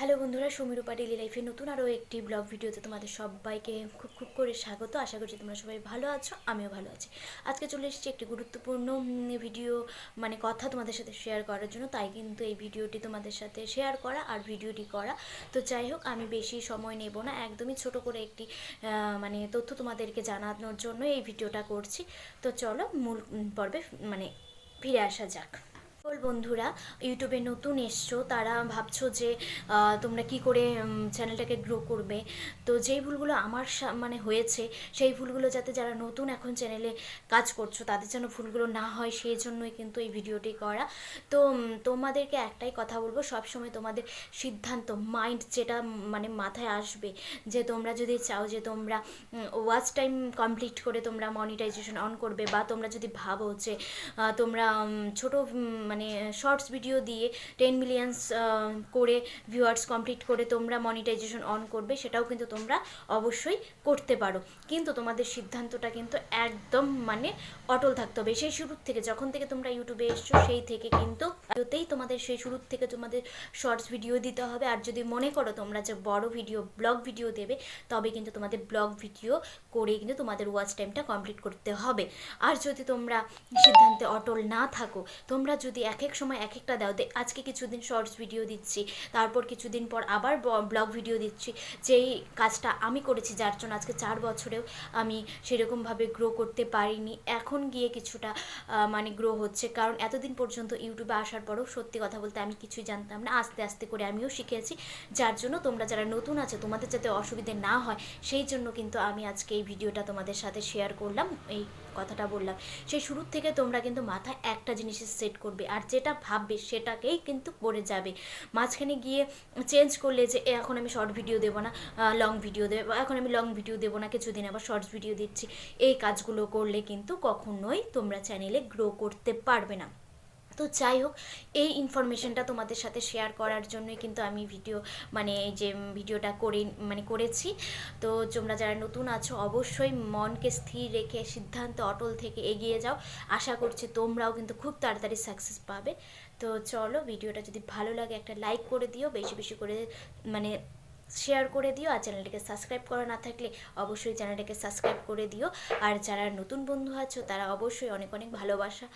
Hello বন্ধুরা সমীর পাটিল লাইফে নতুন আরও একটি ব্লগ ভিডিওতে তোমাদের সবাইকে খুব খুব করে স্বাগত। আশা করছি তোমরা সবাই ভালো আছো, আমিও ভালো আছি। আজকে চলে এসেছি একটি গুরুত্বপূর্ণ ভিডিও মানে কথা তোমাদের সাথে শেয়ার করার জন্য। তাই কিন্তু এই ভিডিওটি তোমাদের সাথে শেয়ার করা আর ভিডিওটি করা। তো যাই হোক, আমি বেশি সময় নেব না। একদমই ছোট করে একটি মানে তথ্য তোমাদেরকে জানানোর জন্য এই ভিডিওটা করছি। তো চলো, মূল পর্বে মানে ফিরে আসা যাক। বন্ধুরা ইউটিউবে নতুন এসছো তারা ভাবছ যে তোমরা কি করে চ্যানেলটাকে গ্রো করবে। তো যেই ভুলগুলো আমার মানে হয়েছে সেই ভুলগুলো যাতে যারা নতুন এখন চ্যানেলে কাজ করছ তাদের যেন ভুলগুলো না হয় সেই জন্যই কিন্তু এই ভিডিওটি করা। তো তোমাদেরকে একটাই কথা বলব সবসময় তোমাদের সিদ্ধান্ত মাইন্ড যেটা মানে মাথায় আসবে যে তোমরা যদি চাও যে তোমরা ওয়াচ টাইম কমপ্লিট করে তোমরা মনিটাইজেশন অন করবে বা তোমরা যদি ভাবো যে তোমরা ছোট উম, মানে শর্টস ভিডিও দিয়ে টেন মিলিয়ন্স করে ভিউয়ার্স কমপ্লিট করে তোমরা মনিটাইজেশন অন করবে, সেটাও কিন্তু তোমরা অবশ্যই করতে পারো। কিন্তু তোমাদের সিদ্ধান্তটা কিন্তু একদম মানে অটল থাকতে হবে। সেই শুরুর থেকে, যখন থেকে তোমরা ইউটিউবে এসছো, সেই থেকে কিন্তু ভিডিওতেই তোমাদের সেই শুরুর থেকে তোমাদের শর্টস ভিডিও দিতে হবে। আর যদি মনে করো তোমরা যে বড় ভিডিও ব্লগ ভিডিও দেবে, তবে কিন্তু তোমাদের ব্লগ ভিডিও করে কিন্তু তোমাদের ওয়াচ টাইমটা কমপ্লিট করতে হবে। আর যদি তোমরা সিদ্ধান্তে অটল না থাকো, তোমরা যদি এক এক সময় এক একটা দাও আজকে কিছুদিন শর্টস ভিডিও দিচ্ছি, তারপর কিছুদিন পর আবার ব্লগ ভিডিও দিচ্ছি। যেই কাজটা আমি করেছি, যার জন্য আজকে চার বছরেও আমি সেরকমভাবে গ্রো করতে পারিনি, এখন গিয়ে কিছুটা মানে গ্রো হচ্ছে। কারণ এতদিন পর্যন্ত ইউটিউবে আসার পরও সত্যি কথা বলতে আমি কিছুই জানতাম না, আস্তে আস্তে করে আমিও শিখেছি। যার জন্য তোমরা যারা নতুন আছে, তোমাদের যাতে অসুবিধে না হয়, সেই জন্য কিন্তু আমি আজকে এই ভিডিওটা তোমাদের সাথে শেয়ার করলাম, এই কথাটা বললাম, সেই শুরুর থেকে তোমরা কিন্তু মাথায় একটা জিনিসের সেট করবে আর যেটা ভাববে সেটাকেই কিন্তু করে যাবে। মাঝখানে গিয়ে চেঞ্জ করলে যে এখন আমি শর্ট ভিডিও দেবো না লং ভিডিও দেবো, এখন আমি লং ভিডিও দেবো না, কিছুদিন আবার শর্টস ভিডিও দিচ্ছি। এই কাজগুলো করলে কিন্তু কখনোই তোমরা চ্যানেলে গ্রো করতে পারবে না। তো যাই হোক, এই ইনফরমেশনটা তোমাদের সাথে শেয়ার করার জন্যই কিন্তু আমি ভিডিও মানে যে ভিডিওটা করে মানে করেছি। তো তোমরা যারা নতুন আছো, অবশ্যই মনকে স্থির রেখে, সিদ্ধান্ত অটল থেকে এগিয়ে যাও। আশা করছি তোমরাও কিন্তু খুব তাড়াতাড়ি সাকসেস পাবে। তো চলো ভিডিওটা যদি ভালো লাগে, একটা লাইক করে দিও। বেশি বেশি করে মানে শেয়ার করে দিও আর চ্যানেলটিকে সাবস্ক্রাইব করা না থাকলে অবশ্যই চ্যানেলটাকে সাবস্ক্রাইব করে দিও। আর যারা নতুন বন্ধু আছো, তারা অবশ্যই অনেক অনেক ভালোবাসা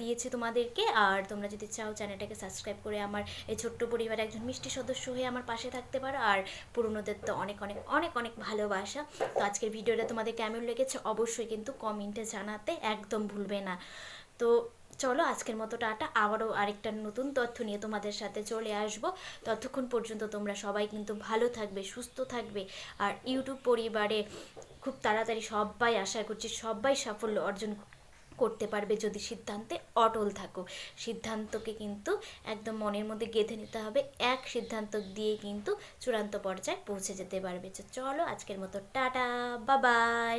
দিয়েছে তোমাদেরকে। আর তোমরা যদি চাও চ্যানেলটাকে সাবস্ক্রাইব করে আমার এই ছোট্ট পরিবারে একজন মিষ্টি সদস্য হয়ে আমার পাশে থাকতে পারো। আর পুরনোদের তো অনেক অনেক অনেক অনেক ভালোবাসা। তো আজকের ভিডিওটা তোমাদের কেমন লেগেছে অবশ্যই কিন্তু কমেন্টে জানাতে একদম ভুলবে না। তো চলো আজকের মতো টাটা। আবারও আরেকটা নতুন তথ্য নিয়ে তোমাদের সাথে চলে আসব। ততক্ষণ পর্যন্ত তোমরা সবাই কিন্তু ভালো থাকবে, সুস্থ থাকবে। আর ইউটিউব পরিবারে খুব তাড়াতাড়ি সবাই আশা করছি সবাই সাফল্য অর্জন করতে পারবে যদি সিদ্ধান্তে অটল থাকো। সিদ্ধান্তকে কিন্তু একদম মনের মধ্যে গেঁথে নিতে হবে। এক সিদ্ধান্ত দিয়ে কিন্তু চূড়ান্ত পর্যায়ে পৌঁছে যেতে পারবে। চলো আজকের মতো টাটা বাবাই